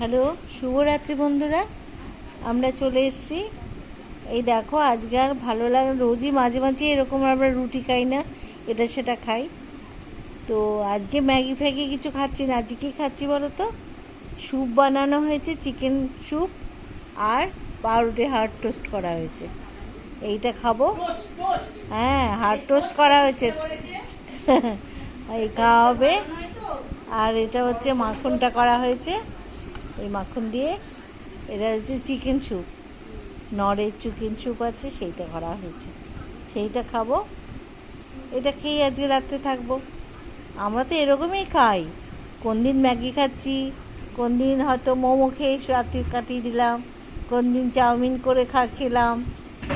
Hello শুভরাত্রি বন্ধুরা। আমরা চলে এসেছি। এই দেখো আজকে আর ভালো লাগে রোজই মাঝে মাঝে এরকম আমরা রুটি খাই না এটা সেটা খাই। তো আজকে ম্যাগি ফ্যাগি কিছু খাচ্ছি না। আজকে কী খাচ্ছি বলো তো? স্যুপ বানানো হয়েছে চিকেন স্যুপ আর পাউরুটি হার্ড টোস্ট করা হয়েছে। এইটা খাব। হ্যাঁ হার্ড টোস্ট করা হয়েছে। এই খাওয়া হবে। আর এটা হচ্ছে মাখনটা করা হয়েছে। এই মাখন দিয়ে, এটা হচ্ছে চিকেন স্যুপ নরের চিকেন স্যুপ আছে, সেইটা করা হয়েছে। সেইটা খাব। এটা খেয়ে আজকে রাত্রে থাকব। আমরা তো এরকমই খাই। কোন দিন ম্যাগি খাচ্ছি, কোন দিন হয়তো মোমো খেয়ে রাত্রি কাটিয়ে দিলাম, কোন দিন চাউমিন করে খা, খেলাম।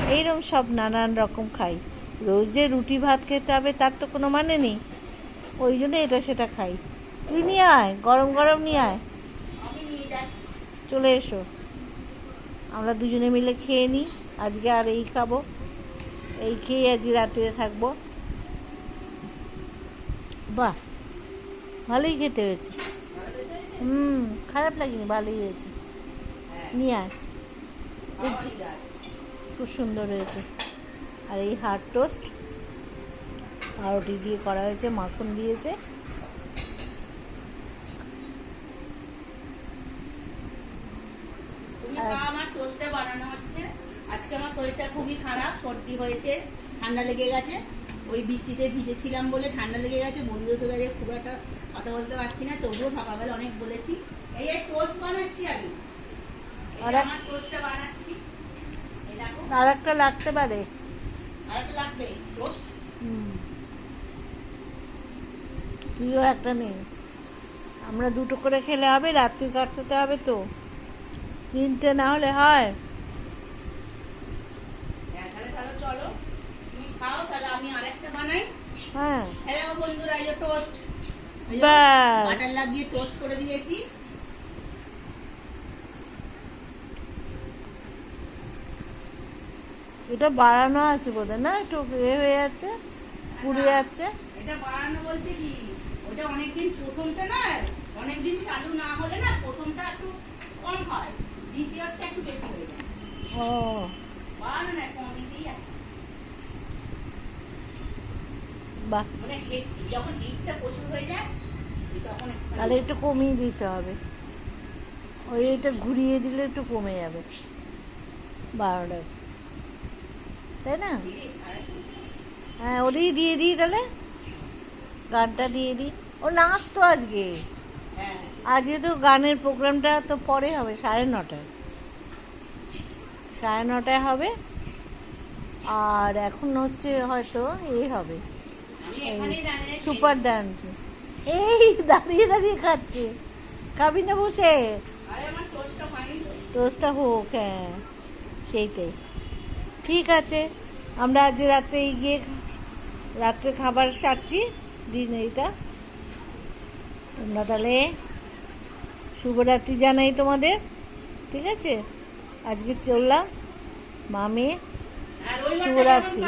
এইরকম সব নানান রকম খাই। রোজ যে রুটি ভাত খেতে হবে, তার তো কোনো মানে নেই। ওই জন্য এটা সেটা খাই। তুই নিয়ে আয়, গরম গরম নিয়ে আয়। চলে এসো। আমরা দুজনে মিলে খেয়ে নিই। আজকে আর এই খাব। এই খেয়ে আজকে রাত্রে থাকব। বাহ, ভালোই খেতে হয়েছে। হুম, খারাপ লাগেনি, ভালোই হয়েছে। নিয়ে আয়। খুব সুন্দর হয়েছে। আর এই হার্ড টোস্ট, পাউরুটি দিয়ে করা হয়েছে, মাখন দিয়েছে। আমার টোস্টটা বানানো হচ্ছে। আজকে আমার শরীরটা খুবই খারাপ সর্দি হয়েছে ঠান্ডা লেগে গেছে। ওই বৃষ্টিতে ভিজেছিলাম বলে ঠান্ডা লেগে গেছে বন্ধুদের সাথে খুব একটা কথা বলতে পারছি না তবুও সকালবেলা অনেক বলেছি। এই টোস্ট বানাচ্ছি আমি। আর আমার টোস্টটা বানাচ্ছি। আর একটা লাগতে পারে। আর একটু লাগবে। টোস্ট? তুইও একটা নে। আমরা দুটো করে খেলে হবে রাত্রি কাটতে হবে তো। তিনটে না হলে হয়। হ্যাঁ, হ্যাঁ। হ্যালো বন্ধুরা এই যে টোস্ট বাটার লাগিয়ে টোস্ট করে দিয়েছি। এটা বাড়ানো আছে বোধহয় না? একটু এ হয়ে যাচ্ছে পুড়ে যাচ্ছে। এটা বাড়ানো বলতে কি? ওটা অনেকদিন প্রথমটা না অনেকদিন চালু না হলে না প্রথমটা একটু কম হয়। দ্বিতীয়টা একটু বেশি হয়ে যায়। ও। বাড়ানো না কমিতেই আছে। বাহ। মানে heat- যখন হিটটা প্রচুর হয়ে যায় তখন তাহলে একটু কমিয়ে দিতে হবে। ওই এটা ঘুরিয়ে দিলে একটু কমে যাবে। বারোটায়। তাই না। হ্যাঁ ওটাই দিয়ে দিই তাহলে। গানটা দিয়ে দিই। ও নাচ তো আজকে। হ্যাঁ। আজকে তো গানের প্রোগ্রামটা তো পরে হবে সাড়ে নটায়। সাড়ে নটায় হবে। আর এখন হচ্ছে হয়তো এই হবে। সুপার ডান্স এই দাঁড়িয়ে দাঁড়িয়ে খাচ্ছে। খাবি না বসে। টোস্টটা হোক হ্যাঁ সেইটাই। ঠিক আছে আমরা আজ রাত্রে গিয়ে রাত্রে খাবার সারছি দিন এইটা তোমরা তাহলে শুভরাত্রি জানাই তোমাদের। ঠিক আছে? আজকে চললাম মামে শুভরাত্রি।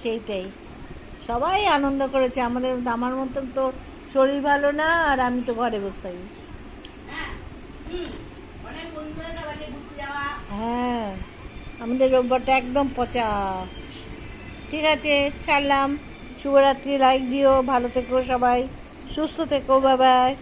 সেইটাই। সবাই আনন্দ করেছে আমাদের আমার মতন তো শরীর ভালো না আর আমি তো ঘরে বসে থাকি। হ্যাঁ হ্যাঁ আমাদের রোববারটা একদম পচা। ঠিক আছে ছাড়লাম। শুভরাত্রি লাইক দিও ভালো থেকো সবাই সুস্থ থেকো বাবাই